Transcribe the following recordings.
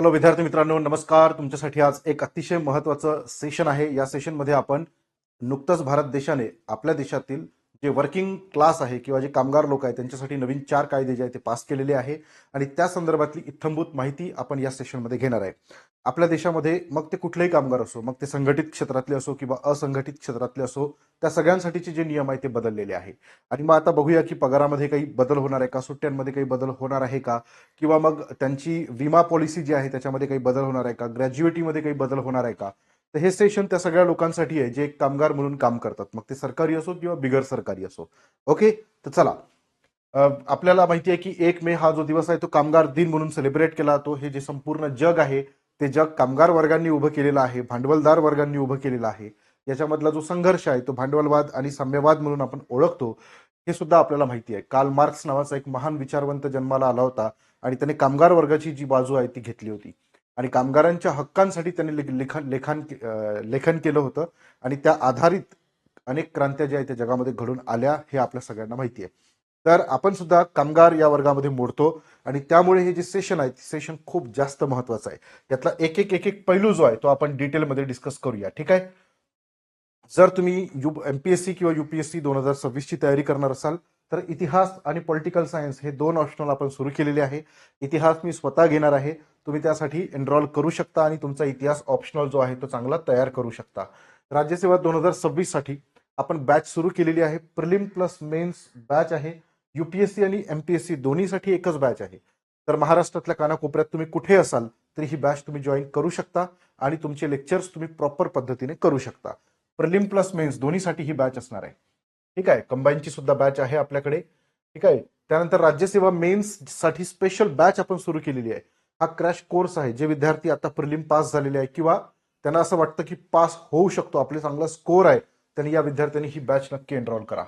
Hello विद्यार्थी मित्रांनो नमस्कार. तुमच्यासाठी आज एक अतिशय महत्वाचं सेशन आहे. या सेशनमध्ये आपण नुकतंच भारत देशाने आपल्या देशातील जे वर्किंग क्लास आहे किंवा जे कामगार लोक आहेत त्यांच्यासाठी नवीन चार कायदे जे आहेत ते पास केलेले आहे. आणि त्या संदर्भातली इत्थंभूत माहिती आपण या सेशनमध्ये घेणार आहे. आपल्या देशामध्ये मग ते कुठलेही कामगार असो मग ते संघटित क्षेत्रातले असो किंवा असंघटित क्षेत्रातले असो त्या सगळ्यांसाठीचे जे नियम आहे ते बदललेले आहे. आणि मग आता बघूया की पगारामध्ये काही बदल होणार आहे का सुट्ट्यांमध्ये काही बदल होणार आहे का किंवा मग त्यांची विमा पॉलिसी जी आहे त्याच्यामध्ये काही बदल होणार आहे का ग्रॅज्युएटीमध्ये काही बदल होणार आहे का तर हे स्टेशन त्या सगळ्या लोकांसाठी आहे जे एक कामगार म्हणून काम करतात. मग ते सरकारी असो किंवा बिगर सरकारी असो. ओके तर चला. आपल्याला माहिती आहे की एक मे हा जो दिवस आहे तो कामगार दिन म्हणून सेलिब्रेट केला जातो. हे जे संपूर्ण जग आहे ते जग कामगार वर्गांनी उभं केलेलं आहे भांडवलदार वर्गांनी उभं केलेलं आहे. याच्यामधला जो संघर्ष आहे तो भांडवलवाद आणि साम्यवाद म्हणून आपण ओळखतो. हे सुद्धा आपल्याला माहिती आहे. काल मार्क्स नावाचा एक महान विचारवंत जन्माला आला होता आणि त्याने कामगार वर्गाची जी बाजू आहे ती घेतली होती. आणि कामगारांच्या हक्कांसाठी त्यांनी लिख- लिखाण लेखन लेखन केलं होतं. आणि त्या आधारित अनेक क्रांत्या ज्या आहेत त्या जगामध्ये घडून आल्या हे आपल्या सगळ्यांना माहिती आहे. तर आपण सुद्धा कामगार या वर्गामध्ये मोडतो आणि त्यामुळे हे जे सेशन आहे ते सेशन खूप जास्त महत्वाचं आहे. यातला एक एक एक एक पैलू जो आहे तो आपण डिटेलमध्ये डिस्कस करूया. ठीक आहे? जर तुम्ही U M P S C किंवा युपीएससी दोन हजार सव्वीसची तयारी करणार असाल तर इतिहास आणि पॉलिटिकल सायन्स हे दोन ऑप्शनल आपण सुरू केलेले आहे. इतिहास मी स्वतः घेणार आहे. तुम्ही त्यासाठी एनरॉल करू शकता आणि तुमचा इतिहास ऑप्शनल जो आहे तो चांगला तयार करू शकता. राज्यसेवा दोन हजार सव्वीससाठी आपण बॅच सुरू केलेली आहे. प्रिलिम प्लस मेन्स बॅच आहे. यूपीएससी आणि एमपीएससी दोन्हीसाठी एकच बॅच आहे. तर महाराष्ट्रातल्या कानाकोपऱ्यात तुम्ही कुठे असाल तरी ही बॅच तुम्ही जॉईन करू शकता आणि तुमचे लेक्चर्स तुम्ही प्रॉपर पद्धतीने करू शकता. प्रिलिम प्लस मेन्स दोन्हीसाठी ही बॅच असणार आहे. ठीक आहे? कंबाईनची सुद्धा बॅच आहे आपल्याकडे. ठीक आहे? त्यानंतर राज्यसेवा मेन्ससाठी स्पेशल बॅच आपण सुरू केलेली आहे. हा क्रॅश कोर्स आहे जे विद्यार्थी आता प्रिलिम पास झालेले आहे किंवा त्यांना असं वाटतं की पास होऊ शकतो आपले चांगला स्कोर आहे त्यांनी या विद्यार्थ्यांनी ही बॅच नक्की एनरोल करा.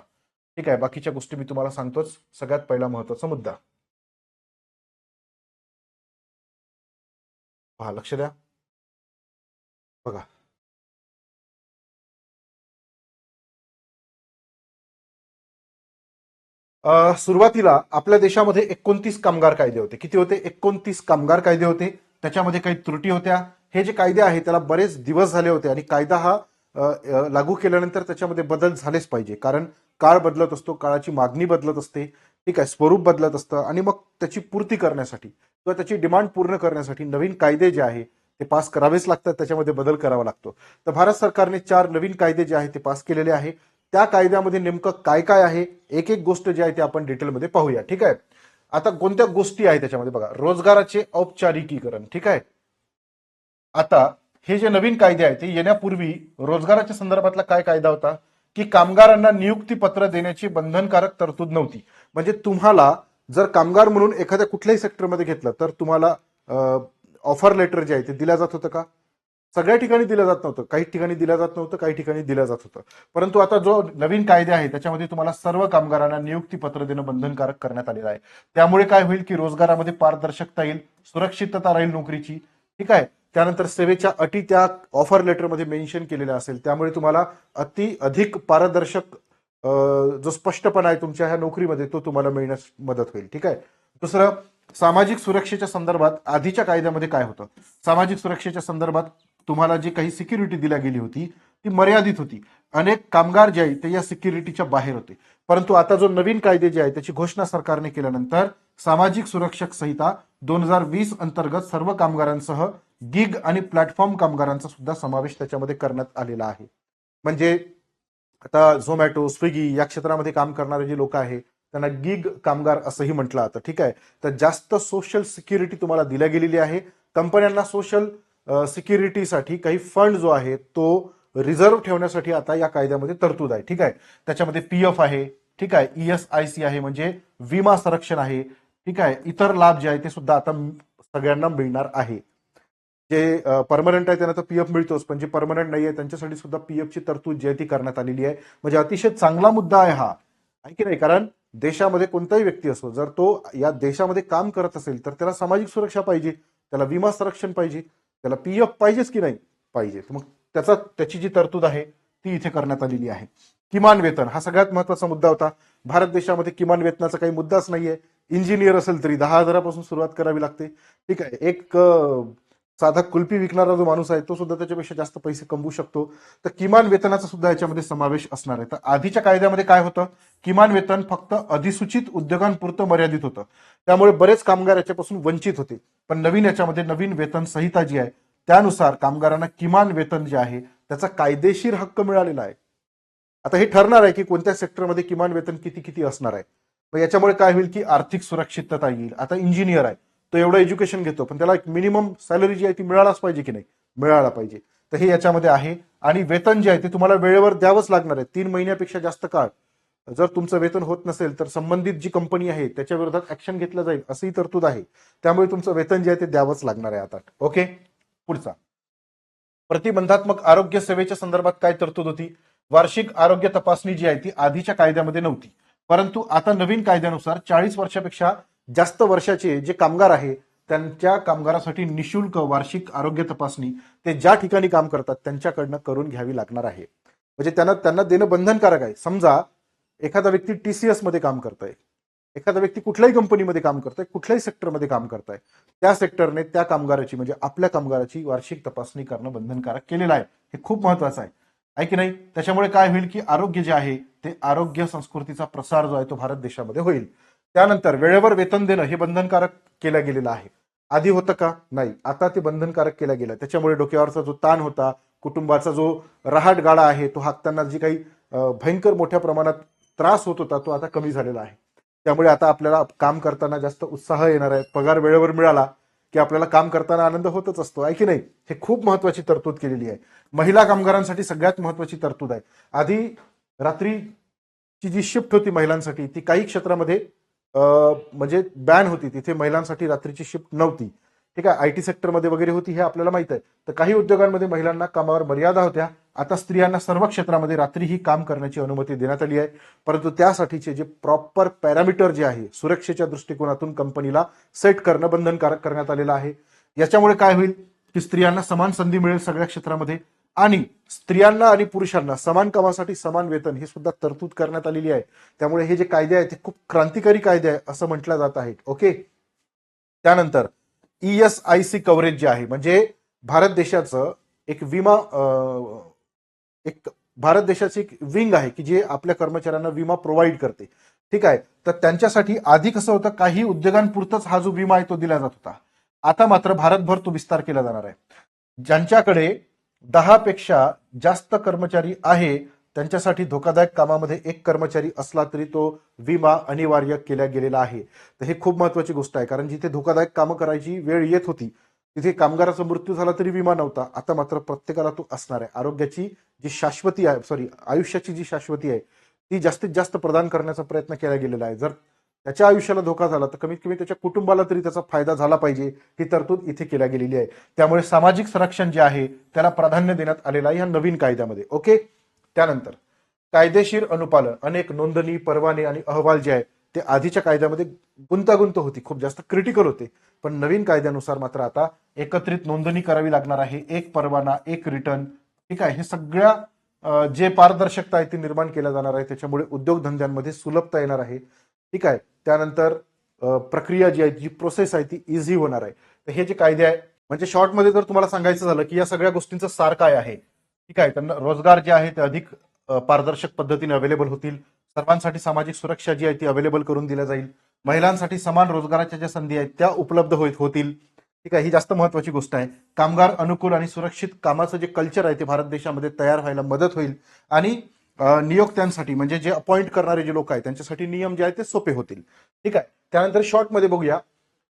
ठीक आहे बाकीच्या गोष्टी मी तुम्हाला सांगतोच. सगळ्यात पहिला महत्त्वाचा मुद्दा. पहा लक्ष द्या. बघा सुरुवातीला आपल्या देशामध्ये एकोणतीस कामगार कायदे होते. किती होते? एकोणतीस कामगार कायदे होते. त्याच्यामध्ये काही त्रुटी होत्या. हे जे कायदे आहेत त्याला बरेच दिवस झाले होते आणि कायदा हा लागू केल्यानंतर त्याच्यामध्ये बदल झालेच पाहिजे. कारण काळ बदलत असतो काळाची मागणी बदलत असते. ठीक आहे स्वरूप बदलत असतं आणि मग त्याची पूर्ती करण्यासाठी किंवा त्याची डिमांड पूर्ण करण्यासाठी नवीन कायदे जे आहे ते पास करावेच लागतात. त्याच्यामध्ये बदल करावा लागतो. तर भारत सरकारने चार नवीन कायदे जे आहेत ते पास केलेले आहे. त्या कायद्यामध्ये नेमकं काय काय आहे? एक एक गोष्ट जी आहे ती आपण डिटेलमध्ये पाहूया ठीक आहे? आता कोणत्या गोष्टी आहेत त्याच्यामध्ये बघा रोजगाराचे औपचारिकीकरण ठीक आहे? आता हे जे नवीन कायदे आहेत ते येण्यापूर्वी रोजगाराच्या संदर्भातला काय कायदा होता? की कामगारांना नियुक्ती पत्र देण्याची बंधनकारक तरतूद नव्हती. म्हणजे तुम्हाला जर कामगार म्हणून एखाद्या कुठल्याही सेक्टरमध्ये घेतलं तर तुम्हाला ऑफर लेटर जे आहे ते दिलं जात होतं का? सगळ्या ठिकाणी दिलं जात नव्हतं. काही ठिकाणी दिलं जात नव्हतं काही ठिकाणी दिलं जात होतं. परंतु आता जो नवीन कायदे आहे त्याच्यामध्ये तुम्हाला सर्व कामगारांना नियुक्ती पत्र देणं बंधनकारक करण्यात आलेलं आहे. त्यामुळे काय होईल की रोजगारामध्ये पारदर्शकता येईल सुरक्षितता राहील नोकरीची. ठीक आहे? त्यानंतर सेवेच्या अटी त्या ऑफर लेटरमध्ये मेन्शन केलेल्या असेल. त्यामुळे तुम्हाला अति अधिक पारदर्शक जो स्पष्टपणा आहे तुमच्या ह्या नोकरीमध्ये तो तुम्हाला मिळण्यास मदत होईल. ठीक आहे? दुसरं सामाजिक सुरक्षेच्या संदर्भात आधीच्या कायद्यामध्ये काय होतं? सामाजिक सुरक्षेच्या संदर्भात तुम्हाला जी काही सिक्युरिटी दिल्या गेली होती ती मर्यादित होती. अनेक कामगार जे आहेत ते या सिक्युरिटीच्या बाहेर होते. परंतु आता जो नवीन कायदे जे आहे त्याची घोषणा सरकारने केल्यानंतर सामाजिक सुरक्षक संहिता दोन हजार वीस अंतर्गत सर्व कामगारांसह गिग आणि प्लॅटफॉर्म कामगारांचा सुद्धा समावेश त्याच्यामध्ये करण्यात आलेला आहे. म्हणजे आता झोमॅटो स्विगी या क्षेत्रामध्ये काम करणारे जे लोक आहेत त्यांना गिग कामगार असंही म्हटलं जातं. ठीक आहे? तर जास्त सोशल सिक्युरिटी तुम्हाला दिल्या गेलेली आहे. कंपन्यांना सोशल सिक्युरिटीसाठी काही फंड जो आहे तो रिझर्व्ह ठेवण्यासाठी आता या कायद्यामध्ये तरतूद आहे. ठीक आहे? त्याच्यामध्ये पी एफ आहे. ठीक आहे? ई एस आय सी आहे म्हणजे विमा संरक्षण आहे. ठीक आहे? इतर लाभ जे आहे ते सुद्धा आता सगळ्यांना मिळणार आहे. जे परमनंट आहे त्यांना तर पी एफ मिळतोच पण जे परमनंट नाही आहे त्यांच्यासाठी सुद्धा पी एफची तरतूद जी आहे ती करण्यात आलेली आहे. म्हणजे अतिशय चांगला मुद्दा आहे हा. आहे की नाही? कारण देशामध्ये कोणताही व्यक्ती असो जर तो या देशामध्ये काम करत असेल तर त्याला सामाजिक सुरक्षा पाहिजे. त्याला विमा संरक्षण पाहिजे. त्याला पीएफ पाहिजेच की नाही? पाहिजे. मग त्याचा त्याची जी तरतूद आहे ती इथे करण्यात आलेली आहे. किमान वेतन हा सगळ्यात महत्त्वाचा मुद्दा होता. भारत देशामध्ये किमान वेतनाचा काही मुद्दाच नाहीये. इंजिनियर असेल तरी दहा हजारापासून सुरुवात करावी लागते. ठीक आहे. एक साधा कुल्फी विकणारा जो माणूस आहे तो सुद्धा त्याच्यापेक्षा जास्त पैसे कमवू शकतो. तर किमान वेतनाचा सुद्धा याच्यामध्ये समावेश असणार आहे. तर आधीच्या कायद्यामध्ये काय होतं? किमान वेतन फक्त अधिसूचित उद्योगांपुरतं मर्यादित होतं. त्यामुळे बरेच कामगार याच्यापासून वंचित होते. पण नवीन याच्यामध्ये नवीन वेतन संहिता जी आहे त्यानुसार कामगारांना किमान वेतन जे आहे त्याचा कायदेशीर हक्क मिळालेला आहे. आता हे ठरणार आहे की कोणत्या सेक्टरमध्ये किमान वेतन किती किती असणार आहे. मग याच्यामुळे काय होईल की आर्थिक सुरक्षितता येईल. आता इंजिनियर आहे. तो एवढं एज्युकेशन घेतो पण त्याला एक मिनिमम सॅलरी जी आहे ती मिळालाच पाहिजे की नाही? मिळायला पाहिजे. तर हे याच्यामध्ये आहे. आणि वेतन जे आहे ते तुम्हाला वेळेवर द्यावंच लागणार आहे. तीन महिन्यापेक्षा जास्त काळ. जर तुमचं वेतन होत नसेल तर संबंधित जी कंपनी आहे त्याच्या विरोधात ऍक्शन घेतलं जाईल असंही तरतूद आहे. त्यामुळे तुमचं वेतन जे आहे ते द्यावंच लागणार आहे आता. ओके पुढचा. प्रतिबंधात्मक आरोग्य सेवेच्या संदर्भात काय तरतूद होती? वार्षिक आरोग्य तपासणी जी आहे ती आधीच्या कायद्यामध्ये नव्हती. परंतु आता नवीन कायद्यानुसार चाळीस वर्षापेक्षा जास्त वर्षाचे जे कामगार आहे त्यांच्या कामगारासाठी निशुल्क वार्षिक आरोग्य तपासणी ते ज्या ठिकाणी काम करतात त्यांच्याकडनं करून घ्यावी लागणार आहे. म्हणजे त्यांना त्यांना देणं बंधनकारक आहे. समजा एखादा व्यक्ती टीसीएसमध्ये काम करतोय एखादा व्यक्ती कुठल्याही कंपनीमध्ये काम करतोय कुठल्याही सेक्टरमध्ये काम करताय त्या सेक्टरने त्या कामगाराची म्हणजे आपल्या कामगाराची वार्षिक तपासणी करणं बंधनकारक केलेलं आहे. हे खूप महत्वाचं आहे. आहे की नाही? त्याच्यामुळे काय होईल की आरोग्य जे आहे ते आरोग्य संस्कृतीचा प्रसार जो आहे तो भारत देशामध्ये होईल. त्यानंतर वेळेवर वेतन देणं हे बंधनकारक केलं गेलेलं आहे. आधी होतं का? नाही. आता ते बंधनकारक केलं गेलं. त्याच्यामुळे डोक्यावरचा जो ताण होता कुटुंबाचा जो रहाट गाडा आहे तो हाकताना जी काही भयंकर मोठ्या प्रमाणात त्रास होत होता तो आता कमी झालेला आहे. त्यामुळे आता आपल्याला काम करताना जास्त उत्साह येणार आहे. पगार वेळेवर मिळाला की आपल्याला काम करताना आनंद होतच असतो. आहे की नाही? हे खूप महत्वाची तरतूद केलेली आहे. महिला कामगारांसाठी सगळ्यात महत्वाची तरतूद आहे. आधी रात्रीची जी शिफ्ट होती महिलांसाठी ती काही क्षेत्रामध्ये म्हणजे बॅन होती तिथे महिलांसाठी रात्रीची शिफ्ट नव्हती. ठीक आहे आय टी सेक्टरमध्ये वगैरे होती हे आपल्याला माहीत आहे. तर काही उद्योगांमध्ये महिलांना कामावर मर्यादा होत्या. आता स्त्रियांना सर्व क्षेत्रामध्ये रात्रीही काम करण्याची अनुमती देण्यात आली आहे. परंतु त्यासाठीचे जे प्रॉपर पॅरामीटर जे आहे सुरक्षेच्या दृष्टिकोनातून कंपनीला सेट करणं बंधनकारक करण्यात आलेलं आहे. याच्यामुळे काय होईल? की स्त्रियांना समान संधी मिळेल सगळ्या क्षेत्रामध्ये. आणि स्त्रियांना आणि पुरुषांना समान कामासाठी समान वेतन ही सुद्धा तरतूद करण्यात आलेली आहे. त्यामुळे हे जे कायदे आहेत ते खूप क्रांतिकारी कायदे आहे असं म्हटलं जात आहे. ओके? त्यानंतर E S I C coverage जे आहे म्हणजे भारत देशाचं एक विमा एक भारत देशाची एक विंग आहे की जे आपल्या कर्मचाऱ्यांना विमा प्रोव्हाइड करते. ठीक आहे? तर त्यांच्यासाठी आधी कसं होतं काही उद्योगांपुरतच हा जो विमा आहे तो दिला जात होता. आता मात्र भारतभर तो विस्तार केला जाणार आहे. ज्यांच्याकडे दहा पेक्षा जास्त कर्मचारी आहे त्यांच्यासाठी धोकादायक कामामध्ये एक कर्मचारी असला तरी तो विमा अनिवार्य केला गेलेला आहे. तर हे खूप महत्वाची गोष्ट आहे कारण जिथे धोकादायक कामं करायची वेळ येत होती तिथे कामगाराचा मृत्यू झाला तरी विमा नव्हता. आता मात्र प्रत्येकाला तो असणार आहे. आरोग्याची जी शाश्वती आहे सॉरी आयुष्याची जी शाश्वती आहे ती जास्तीत जास्त प्रदान करण्याचा प्रयत्न केला गेलेला आहे. जर त्याच्या आयुष्याला धोका झाला तर कमीत कमी त्याच्या कुटुंबाला तरी त्याचा फायदा झाला पाहिजे ही तरतूद इथे केल्या गेलेली आहे. त्यामुळे सामाजिक संरक्षण जे आहे त्याला प्राधान्य देण्यात आलेलं आहे या नवीन कायद्यामध्ये ओके? त्यानंतर कायदेशीर अनुपालन अनेक नोंदणी परवाने आणि अहवाल जे आहे ते आधीच्या कायद्यामध्ये गुंतागुंत होती खूप जास्त क्रिटिकल होते. पण नवीन कायद्यानुसार मात्र आता एकत्रित नोंदणी करावी लागणार आहे एक परवाना एक रिटर्न ठीक आहे? हे सगळ्या जे पारदर्शकता आहे ती निर्माण केल्या जाणार आहे त्याच्यामुळे उद्योगधंद्यांमध्ये सुलभता येणार आहे. ठीक आहे. त्यानंतर प्रक्रिया जी आहे जी प्रोसेस आहे ती इझी होणार आहे. तर हे जे कायदे आहे म्हणजे शॉर्टमध्ये जर तुम्हाला सांगायचं झालं की या सगळ्या गोष्टींचं सार काय आहे ठीक आहे. त्यांना रोजगार जे आहे ते अधिक पारदर्शक पद्धतीने अवेलेबल होतील. सर्वांसाठी सामाजिक सुरक्षा जी आहे ती अवेलेबल करून दिल्या जाईल. महिलांसाठी समान रोजगाराच्या ज्या संधी आहेत त्या उपलब्ध होत होतील. ठीक आहे. ही जास्त महत्वाची गोष्ट आहे. कामगार अनुकूल आणि सुरक्षित कामाचं जे कल्चर आहे ते भारत देशामध्ये तयार व्हायला मदत होईल. आणि नियोक्त्यांसाठी म्हणजे जे अपॉइंट करणारे जे लोक आहेत त्यांच्यासाठी नियम जे आहेत ते सोपे होतील. ठीक आहे? त्यानंतर शॉर्टमध्ये बघूया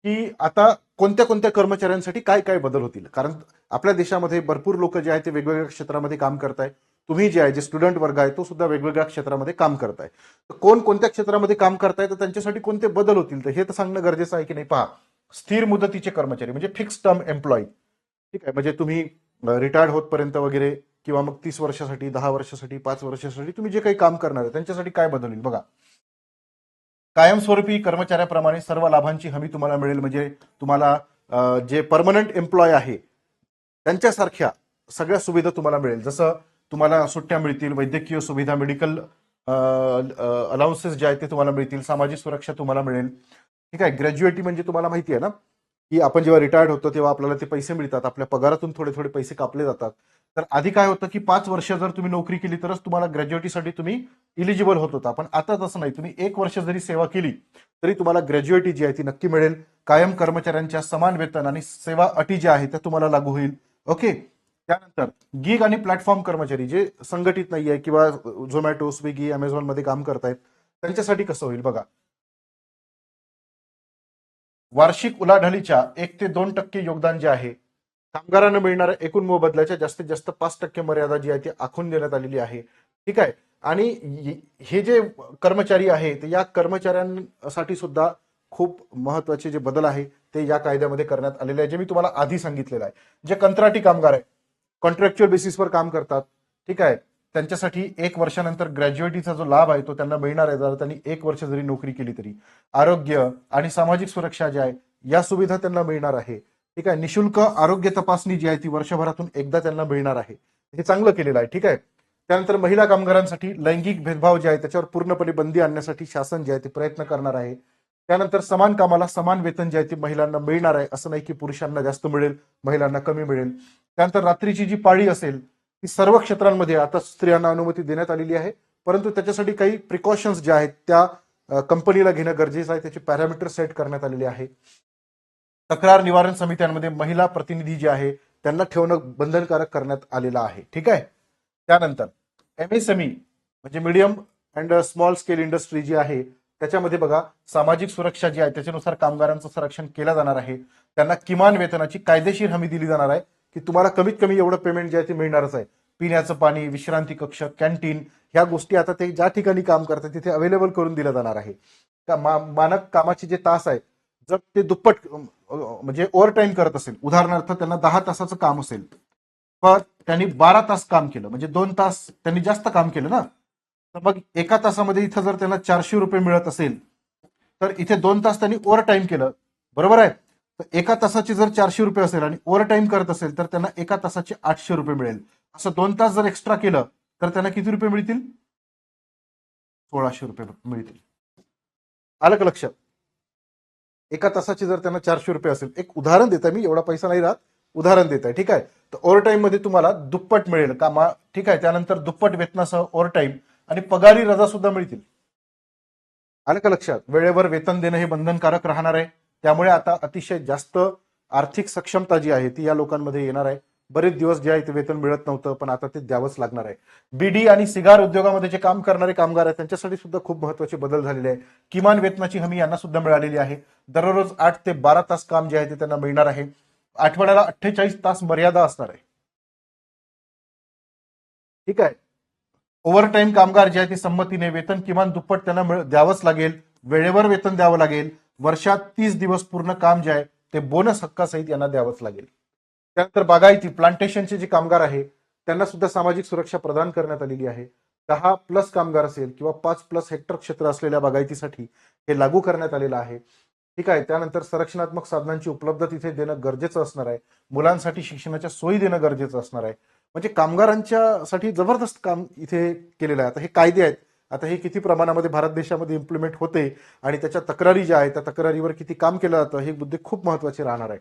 की आता कोणत्या कोणत्या कर्मचाऱ्यांसाठी काय काय बदल होतील? कारण आपल्या देशामध्ये भरपूर लोक जे आहेत ते वेगवेगळ्या क्षेत्रामध्ये काम करताय. तुम्ही जे आहे जे स्टुडंट वर्ग आहे तो सुद्धा वेगवेगळ्या क्षेत्रामध्ये काम करताय. तर कोण कोणत्या क्षेत्रामध्ये काम करताय तर त्यांच्यासाठी कोणते बदल होतील? तर हे तर सांगणं गरजेचं आहे की नाही? पहा स्थिर मुदतीचे कर्मचारी म्हणजे फिक्स टर्म एम्प्लॉई ठीक आहे? म्हणजे तुम्ही रिटायर्ड होतपर्यंत वगैरे किंवा मग तीस वर्षासाठी दहा वर्षासाठी पाच वर्षासाठी तुम्ही जे काही काम करणार आहे त्यांच्यासाठी काय बदल होईल? बघा. कायमस्वरूपी कर्मचाऱ्याप्रमाणे सर्व लाभांची हमी तुम्हाला मिळेल. म्हणजे तुम्हाला जे परमनंट एम्प्लॉय आहे त्यांच्यासारख्या सगळ्या सुविधा तुम्हाला मिळेल. जसं तुम्हाला सुट्ट्या मिळतील वैद्यकीय सुविधा मेडिकल अलाउन्सेस जे आहेत ते तुम्हाला मिळतील सामाजिक सुरक्षा तुम्हाला मिळेल. ठीक आहे? ग्रॅज्युएटी म्हणजे तुम्हाला माहिती आहे ना की आपण जेव्हा रिटायर्ड होतो तेव्हा आपल्याला ते पैसे मिळतात. आपल्या पगारातून थोडे थोडे पैसे कापले जातात. तर आधी काय होतं की पाच वर्ष जर तुम्ही नोकरी केली तरच तुम्हाला ग्रॅज्युएटीसाठी तुम्ही इलिजिबल होत होता. पण आता तसं नाही. तुम्ही एक वर्ष जरी सेवा केली तरी तुम्हाला ग्रॅज्युएटी जी आहे ती नक्की मिळेल. कायम कर्मचाऱ्यांच्या समान वेतन आणि सेवा अटी ज्या आहेत त्या तुम्हाला लागू होईल. ओके त्यानंतर गिग आणि प्लॅटफॉर्म कर्मचारी जे संघटित नाही आहे किंवा झोमॅटो स्विगी अमेझॉनमध्ये काम करतायत त्यांच्यासाठी कसं होईल बघा. वार्षिक उलाढालीच्या एक ते दोन टक्के योगदान जे आहे कामगारांना मिळणाऱ्या एकूण मोबदल्याच्या जास्तीत जास्त पाच टक्के मर्यादा जी आहे ती आखून देण्यात आलेली आहे. ठीक आहे? आणि हे जे कर्मचारी आहेत या कर्मचाऱ्यांसाठी सुद्धा खूप महत्त्वाचे जे बदल आहे ते या कायद्यामध्ये करण्यात आलेले आहे जे मी तुम्हाला आधी सांगितलेलं आहे. जे कंत्राटी कामगार आहे कॉन्ट्रॅक्च्युअल बेसिसवर काम करतात ठीक आहे? त्यांच्यासाठी एक वर्षानंतर ग्रॅज्युएटीचा जो लाभ आहे तो त्यांना मिळणार आहे जर त्यांनी एक वर्ष जरी नोकरी केली तरी. आरोग्य आणि सामाजिक सुरक्षा जी आहे या सुविधा त्यांना मिळणार आहे. ठीक आहे निशुल्क आरोग्य तपासणी जी आहे ती वर्षभरातून एकदा त्यांना मिळणार आहे. हे चांगलं केलेलं आहे ठीक आहे. त्यानंतर महिला कामगारांसाठी लैंगिक भेदभाव जे आहे त्याच्यावर पूर्णपणे बंदी आणण्यासाठी शासन जे आहे ते प्रयत्न करणार आहे. त्यानंतर समान कामाला समान वेतन जे आहे ते महिलांना मिळणार आहे असं नाही की पुरुषांना जास्त मिळेल महिलांना कमी मिळेल. त्यानंतर रात्रीची जी पाळी असेल ती सर्व क्षेत्रांमध्ये आता स्त्रियांना अनुमती देण्यात आलेली आहे. परंतु त्याच्यासाठी काही प्रिकॉशन्स ज्या आहेत त्या कंपनीला घेणं गरजेचं आहे त्याचे पॅरामीटर सेट करण्यात आलेले आहे. तक्रार निवारण समित्यांमध्ये महिला प्रतिनिधी जे आहे त्यांना ठेवणं बंधनकारक करण्यात आलेलं आहे. ठीक आहे? त्यानंतर एमएसएमई म्हणजे medium and small scale industry जी आहे त्याच्यामध्ये बघा सामाजिक सुरक्षा जी आहे त्याच्यानुसार कामगारांचं संरक्षण केलं जाणार आहे. त्यांना किमान वेतनाची कायदेशीर हमी दिली जाणार आहे की तुम्हाला कमीत कमी एवढं पेमेंट जे आहे ते मिळणारच आहे. पिण्याचं पाणी विश्रांती कक्ष कॅन्टीन ह्या गोष्टी आता ते ज्या ठिकाणी काम करतात तिथे अवेलेबल करून दिल्या जाणार आहे. का मानक कामाचे जे तास आहेत जर ते दुप्पट म्हणजे ओव्हर टाईम करत असेल उदाहरणार्थ त्यांना दहा तासाचं काम असेल पण त्यांनी बारा तास काम केलं म्हणजे दोन तास त्यांनी जास्त काम केलं ना तर मग एका तासामध्ये इथं जर त्यांना चारशे रुपये मिळत असेल तर इथे दोन तास त्यांनी ओव्हर टाईम केलं बरोबर आहे? तर एका तासाचे जर चारशे रुपये असेल आणि ओव्हर टाईम करत असेल तर त्यांना एका तासाचे आठशे रुपये मिळेल. असं दोन तास जर एक्स्ट्रा केलं तर त्यांना किती रुपये मिळतील? सोळाशे रुपये मिळतील. आलं का लक्षात? एका तासाचे जर त्यांना चारशे रुपये असेल एक उदाहरण देत आहे मी एवढा पैसा नाही राहत उदाहरण देत आहे ठीक आहे? तर ओव्हरमध्ये तुम्हाला दुप्पट मिळेल कामा ठीक आहे त्यानंतर दुप्पट वेतनासह ओव्हरटाईम आणि पगारी रजा सुद्धा मिळतील. आलं का लक्षात? वेळेवर वेतन देणं हे बंधनकारक राहणार आहे. त्यामुळे आता अतिशय जास्त आर्थिक सक्षमता जी आहे ती या लोकांमध्ये येणार आहे. बरेच दिवस जे आहे ते वेतन मिळत नव्हतं पण आता ते द्यावंच लागणार आहे. बीडी आणि सिगार उद्योगामध्ये जे काम करणारे कामगार आहेत त्यांच्यासाठी सुद्धा खूप महत्त्वाचे बदल झालेले आहे किमान वेतनाची हमी यांना सुद्धा मिळालेली आहे. दररोज आठ ते बारा तास काम जे आहे ते त्यांना मिळणार आहे. आठवड्याला अठ्ठेचाळीस तास मर्यादा असणार आहे. ठीक आहे. ओव्हरटाईम कामगार जे आहे ते संमतीने वेतन किमान दुप्पट त्यांना द्यावंच लागेल. वेळेवर वेतन द्यावं लागेल. वर्षात तीस दिवस पूर्ण काम जे आहे ते बोनस हक्कासहित यांना द्यावंच लागेल. त्यानंतर बागायती प्लांटेशनचे जे कामगार आहे त्यांना सुद्धा सामाजिक सुरक्षा प्रदान करण्यात आलेली आहे. दहा प्लस कामगार असेल किंवा पाच प्लस हेक्टर क्षेत्र असलेल्या बागायतीसाठी हे लागू करण्यात आलेलं आहे. ठीक आहे त्यानंतर संरक्षणात्मक साधनांची उपलब्ध तिथे देणं गरजेचं असणार आहे. मुलांसाठी शिक्षणाच्या सोयी देणं गरजेचं असणार आहे. म्हणजे कामगारांच्या साठी जबरदस्त काम इथे केलेलं आहे. आता हे कायदे आहेत. आता हे किती प्रमाणामध्ये भारत देशामध्ये इम्प्लिमेंट होते आणि त्याच्या तक्रारी ज्या आहेत त्या तक्रारीवर किती काम केलं जातं हे मुद्दे खूप महत्त्वाचे राहणार आहे.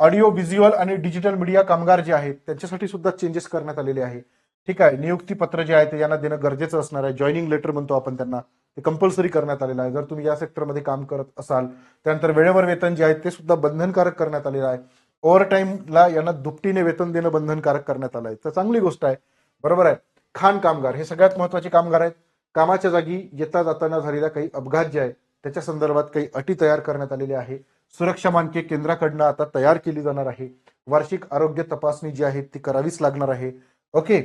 ऑडिओ व्हिज्युअल आणि डिजिटल मीडिया कामगार जे आहेत त्यांच्यासाठी सुद्धा चेंजेस करण्यात आलेले आहे. ठीक आहे नियुक्ती पत्र जे आहे ते यांना देणं गरजेचं असणार आहे. जॉईनिंग लेटर म्हणतो आपण त्यांना ते कंपल्सरी करण्यात आलेलं आहे. जर तुम्ही या सेक्टरमध्ये काम करत असाल त्यानंतर वेळेवर वेतन जे आहे ते सुद्धा बंधनकारक करण्यात आलेलं आहे. ओव्हर टाईमला यांना दुपटीने वेतन देणं बंधनकारक करण्यात आलं आहे. तर चांगली गोष्ट आहे. बरोबर आहे. खाण कामगार हे सगळ्यात महत्त्वाचे कामगार आहेत. कामाच्या जागी येता जाताना झालेला काही अपघात जे आहे त्याच्या संदर्भात काही अटी तयार करण्यात आलेल्या आहे. सुरक्षा मानके केंद्राकडनं आता तयार केली जाणार आहे. वार्षिक आरोग्य तपासणी जी आहे ती करावीच लागणार आहे. ओके.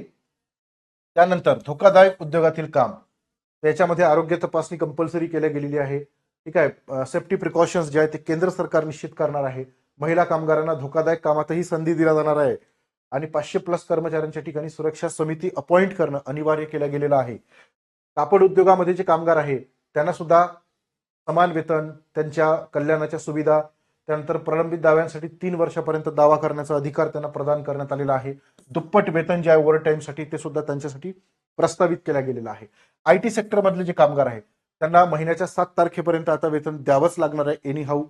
त्यानंतर धोकादायक उद्योगातील काम. त्याच्यामध्ये आरोग्य तपासणी कंपल्सरी केल्या गेलेली आहे. ठीक आहे. सेफ्टी प्रिकॉशन्स जे आहे ते केंद्र सरकार निश्चित करणार आहे. महिला कामगारांना धोकादायक कामातही संधी दिला जाणार आहे. आणि पाचशे प्लस कर्मचाऱ्यांच्या ठिकाणी सुरक्षा समिती अपॉइंट करणं अनिवार्य केलं गेलेलं आहे. कापड उद्योगामध्ये जे कामगार आहे त्यांना सुद्धा समान वेतन त्यांच्या कल्याणाच्या सुविधा त्यानंतर प्रलंबित दाव्यांसाठी तीन वर्षापर्यंत दावा करण्याचा अधिकार त्यांना प्रदान करण्यात आलेला आहे. दुप्पट वेतन जे आहे ओव्हर टाईमसाठी ते सुद्धा त्यांच्यासाठी प्रस्तावित केला गेलेला आहे. आय टी सेक्टरमधले जे कामगार आहेत त्यांना महिन्याच्या सात तारखेपर्यंत आता वेतन द्यावंच लागणार आहे एनी हाऊ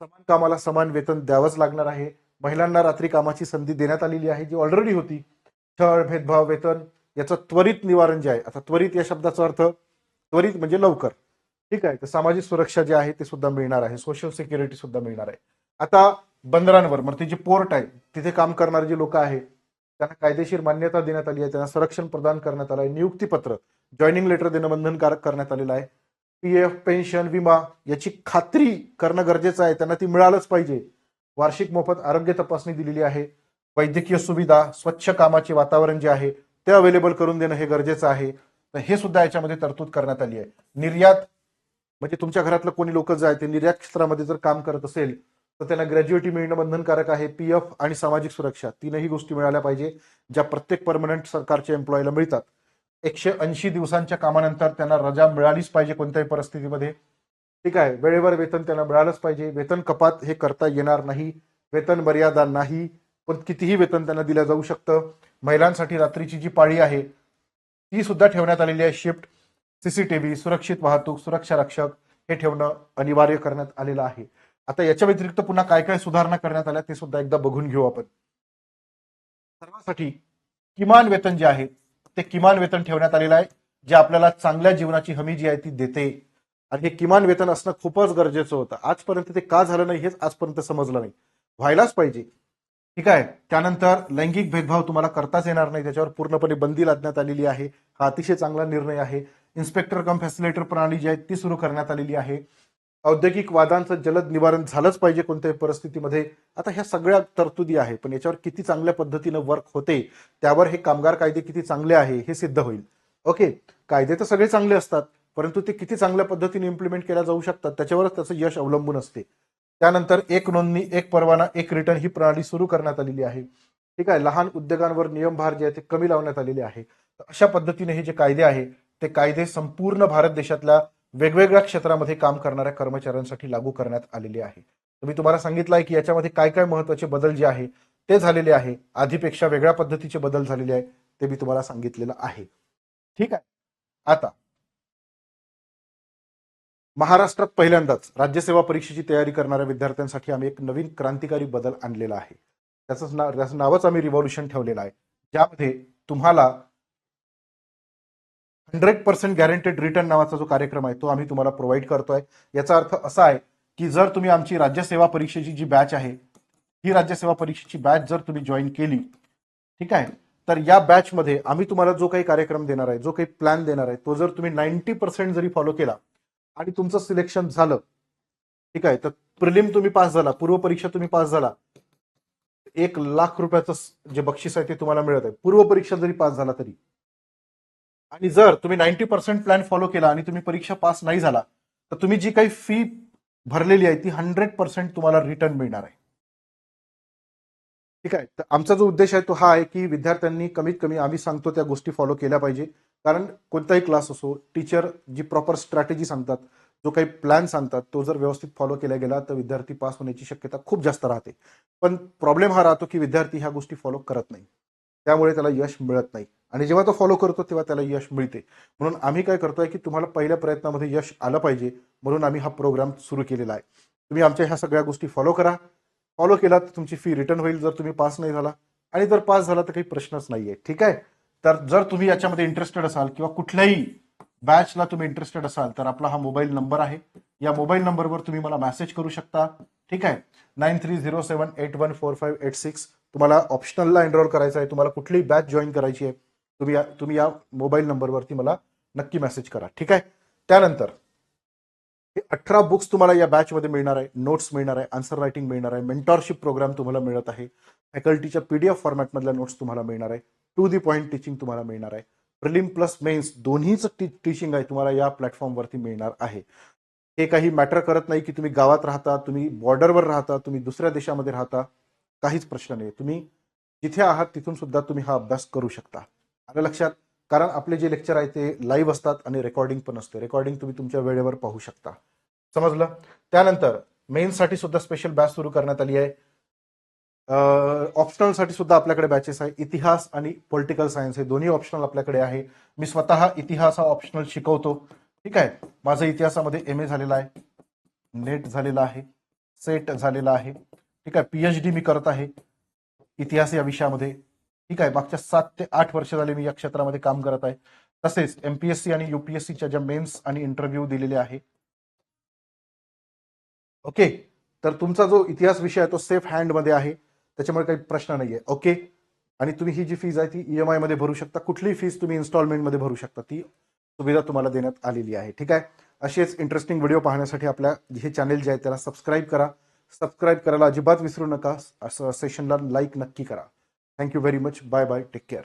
समान कामाला समान वेतन द्यावंच लागणार आहे. महिलांना रात्री कामाची संधी देण्यात आलेली आहे जी ऑलरेडी होती. छळ भेदभाव वेतन याचं त्वरित निवारण जे आहे आता त्वरित या शब्दाचा अर्थ त्वरित म्हणजे लवकर. ठीक आहे तर सामाजिक सुरक्षा जी आहे ती सुद्धा मिळणार आहे. सोशल सिक्युरिटी सुद्धा मिळणार आहे. आता बंदरांवर मग ते जे पोर्ट आहे तिथे काम करणारे जे लोक आहेत त्यांना कायदेशीर मान्यता देण्यात आली आहे त्यांना संरक्षण प्रदान करण्यात आलं आहे नियुक्तीपत्र जॉईनिंग लेटर देणं बंधनकारक करण्यात आलेलं आहे. पी एफ पेन्शन विमा याची खात्री करणं गरजेचं आहे त्यांना ती मिळालंच पाहिजे. वार्षिक मोफत आरोग्य तपासणी दिलेली आहे. वैद्यकीय सुविधा स्वच्छ कामाचे वातावरण जे आहे ते अवेलेबल करून देणं हे गरजेचं आहे. तर हे सुद्धा याच्यामध्ये तरतूद करण्यात आली आहे. निर्यात म्हणजे तुमच्या घरातलं कोणी लोक जाय ते निर्यात क्षेत्रामध्ये जर काम करत असेल तर त्यांना ग्रॅज्युएटी मिळणं बंधनकारक आहे पी एफ आणि सामाजिक सुरक्षा तीनही गोष्टी मिळाल्या पाहिजे ज्या प्रत्येक परमनंट सरकारच्या एम्प्लॉईला मिळतात. एकशे ऐंशी दिवसांच्या कामानंतर त्यांना रजा मिळालीच पाहिजे कोणत्याही परिस्थितीमध्ये. ठीक आहे वेळेवर वेतन त्यांना मिळालंच पाहिजे. वेतन कपात हे करता येणार नाही वेतन मर्यादा नाही पण कितीही वेतन त्यांना दिलं जाऊ शकतं. महिलांसाठी रात्रीची जी पाळी आहे ती सुद्धा ठेवण्यात आलेली आहे शिफ्ट सीसीटीव्ही सुरक्षित वाहतूक सुरक्षा रक्षक हे ठेवणं अनिवार्य करण्यात आलेलं आहे. आता याच्या व्यतिरिक्त पुन्हा काय काय सुधारणा करण्यात आल्या ते सुद्धा एकदा बघून घेऊ आपण. सर्वांसाठी किमान वेतन जे आहे ते किमान वेतन ठेवण्यात आलेलं आहे जे आपल्याला चांगल्या जीवनाची हमी जी आहे ती देते. आणि हे किमान वेतन असणं खूपच गरजेचं होतं. आजपर्यंत ते का झालं नाही हेच आजपर्यंत समजलं नाही. व्हायलाच पाहिजे. ठीक आहे. त्यानंतर लैंगिक भेदभाव तुम्हाला करताच येणार नाही. त्याच्यावर पूर्णपणे बंदी लादण्यात आलेली आहे. हा अतिशय चांगला निर्णय आहे. इन्स्पेक्टर कम फॅसिलेटर प्रणाली जी आहे ती सुरू करण्यात आलेली आहे. औद्योगिक वादांचं जलद निवारण झालंच पाहिजे कोणत्याही परिस्थितीमध्ये. आता ह्या सगळ्या तरतुदी आहे पण याच्यावर किती चांगल्या पद्धतीनं वर्क होते त्यावर हे कामगार कायदे किती चांगले आहे हे सिद्ध होईल. ओके कायदे तर सगळे चांगले असतात परंतु ते किती चांगल्या पद्धतीने इम्प्लिमेंट केल्या जाऊ शकतात त्याच्यावरच त्याचं यश अवलंबून असते. त्यानंतर एक नोंदणी एक परवाना एक रिटर्न ही प्रणाली सुरू करण्यात आलेली आहे. ठीक आहे लहान उद्योगांवर नियमभार जे आहे ते कमी लावण्यात आलेले आहे. अशा पद्धतीने हे जे कायदे आहे ते कायदे संपूर्ण भारत देशातल्या वेगवेगळ्या क्षेत्रामध्ये काम करणाऱ्या कर्मचाऱ्यांसाठी लागू करण्यात आलेले आहे. तर मी तुम्हाला सांगितलं आहे की याच्यामध्ये काय काय महत्त्वाचे बदल जे आहे ते झालेले आहे. आधीपेक्षा वेगळ्या पद्धतीचे बदल झालेले आहे ते मी तुम्हाला सांगितलेलं आहे. ठीक आहे? आता महाराष्ट्रात पहिल्यांदाच राज्यसेवा परीक्षेची तयारी करणाऱ्या विद्यार्थ्यांसाठी आम्ही एक नवीन क्रांतिकारी बदल आणलेला आहे. त्याच नाव त्याचं नावच आम्ही रिव्हॉल्युशन ठेवलेलं आहे. ज्यामध्ये तुम्हाला हंड्रेड पर्सेंट गॅरंटेड रिटर्न नावाचा जो कार्यक्रम आहे तो आम्ही तुम्हाला प्रोव्हाइड करतोय. याचा अर्थ असा आहे की जर तुम्ही आमची राज्यसेवा परीक्षेची जी बॅच आहे ही राज्यसेवा परीक्षेची बॅच जर तुम्ही जॉईन केली ठीक आहे? तर या बॅचमध्ये आम्ही तुम्हाला जो काही कार्यक्रम देणार आहे जो काही प्लॅन देणार आहे तो जर तुम्ही नाईन्टी पर्सेंट जरी फॉलो केला आणि तुमचं सिलेक्शन झालं ठीक आहे? तर प्रिलिम तुम्ही पास झाला पूर्व परीक्षा तुम्ही पास झाला एक लाख रुपयाचं जे बक्षीस आहे ते तुम्हाला मिळत आहे. पूर्व परीक्षा जरी पास झाला तरी आणि जर तुम्ही नाईन्टी पर्सेंट प्लॅन फॉलो केला आणि तुम्ही परीक्षा पास नाही झाला तर तुम्ही जी काही फी भरलेली आहे ती हंड्रेड पर्सेंट तुम्हाला रिटर्न मिळणार आहे. ठीक आहे. तर आमचा जो उद्देश आहे तो हा आहे की विद्यार्थ्यांनी कमीत कमी आम्ही सांगतो त्या गोष्टी फॉलो केल्या पाहिजे. कारण कोणताही क्लास असो टीचर जी प्रॉपर स्ट्रॅटेजी सांगतात जो काही प्लॅन सांगतात तो जर व्यवस्थित फॉलो केला गेला तर विद्यार्थी पास होण्याची शक्यता खूप जास्त राहते. पण प्रॉब्लेम हा राहतो की विद्यार्थी ह्या गोष्टी फॉलो करत नाही. त्यामुळे त्याला यश मिळत नाही. आणि जेव्हा तो फॉलो करतो तेव्हा त्याला यश मिळते. म्हणून आम्ही काय करतोय की तुम्हाला पहिल्या प्रयत्नामध्ये यश आलं पाहिजे म्हणून आम्ही हा प्रोग्राम सुरू केलेला आहे. तुम्ही आमच्या ह्या सगळ्या गोष्टी फॉलो करा. फॉलो केला तर तुमची फी रिटर्न होईल जर तुम्ही पास नाही झाला. आणि जर पास झाला तर काही प्रश्नच नाही आहे ठीक आहे? तर जर तुम्ही याच्यामध्ये इंटरेस्टेड असाल किंवा कुठल्याही बॅचला तुम्ही इंटरेस्टेड असाल तर आपला हा मोबाईल नंबर आहे. या मोबाईल नंबरवर तुम्ही मला मेसेज करू शकता. ठीक आहे? Nine three zero seven eight one four five eight six तुम्हाला ऑप्शनलला एनरोल करायचं आहे तुम्हाला कुठली बॅच जॉईन करायची आहे तुम्ही या तुम्ही या मोबाईल नंबरवरती मला नक्की मेसेज करा ठीक आहे? त्यानंतर हे अठरा बुक्स तुम्हाला या बॅचमध्ये मिळणार आहे नोट्स मिळणार आहे आन्सर रायटिंग मिळणार आहे मेंटॉरशिप प्रोग्राम तुम्हाला मिळत आहे फॅकल्टीच्या पीडीएफ फॉर्मॅटमधल्या नोट्स तुम्हाला मिळणार आहे टू दी पॉईंट टीचिंग तुम्हाला मिळणार आहे प्रिलिम प्लस मेन्स दोन्हीच टी टीचिंग आहे तुम्हाला या प्लॅटफॉर्मवरती मिळणार आहे. हे काही मॅटर करत नाही की तुम्ही गावात राहता तुम्ही बॉर्डरवर राहता तुम्ही दुसऱ्या देशामध्ये राहता काहीच प्रश्न नाही. तुम्ही जिथे आहात तिथून सुद्धा तुम्ही हा अभ्यास करू शकता. आलं लक्षात? कारण आपले जे लेक्चर आहे ते लाईव्ह असतात आणि रेकॉर्डिंग पण असते. रेकॉर्डिंग तुम्ही तुमच्या वेळेवर पाहू शकता. समजलं? त्यानंतर मेन्ससाठी सुद्धा स्पेशल बॅच सुरू करण्यात आली आहे. ऑप्शनलसाठी सुद्धा आपल्याकडे बॅचेस आहे. इतिहास आणि पॉलिटिकल सायन्स हे दोन्ही ऑप्शनल आपल्याकडे आहे. मी स्वतः इतिहास हा ऑप्शनल शिकवतो. ठीक आहे? माझं इतिहासामध्ये एम ए झालेला आहे. नेट झालेला आहे. सेट झालेला आहे. ठीक आहे पीएच डी मी करत आहे. इतिहास या विषयामध्ये. ठीक आहे मागच्या सात ते आठ वर्ष झाले मी या क्षेत्रामध्ये काम करत आहे. तसेच एमपीएससी आणि युपीएससीच्या ज्या मेन्स आणि इंटरव्ह्यू दिलेले आहे. ओके तर तुमचा जो इतिहास विषय आहे तो सेफ हँडमध्ये आहे. त्याच्यामुळे काही प्रश्न नाहीये. ओके आणि तुम्ही ही जी फीज आहे ती ईएमआयमध्ये भरू शकता. कुठलीही फीज तुम्ही इन्स्टॉलमेंटमध्ये भरू शकता. ती सुविधा तुम्हाला देण्यात आलेली आहे. ठीक आहे? असेच इंटरेस्टिंग व्हिडिओ पाहण्यासाठी आपल्या हे चॅनेल जे आहे त्याला सबस्क्राईब करा. सबस्क्राईब करायला अजिबात विसरू नका. असं सेशनला लाईक नक्की करा. Thank you very much bye bye take care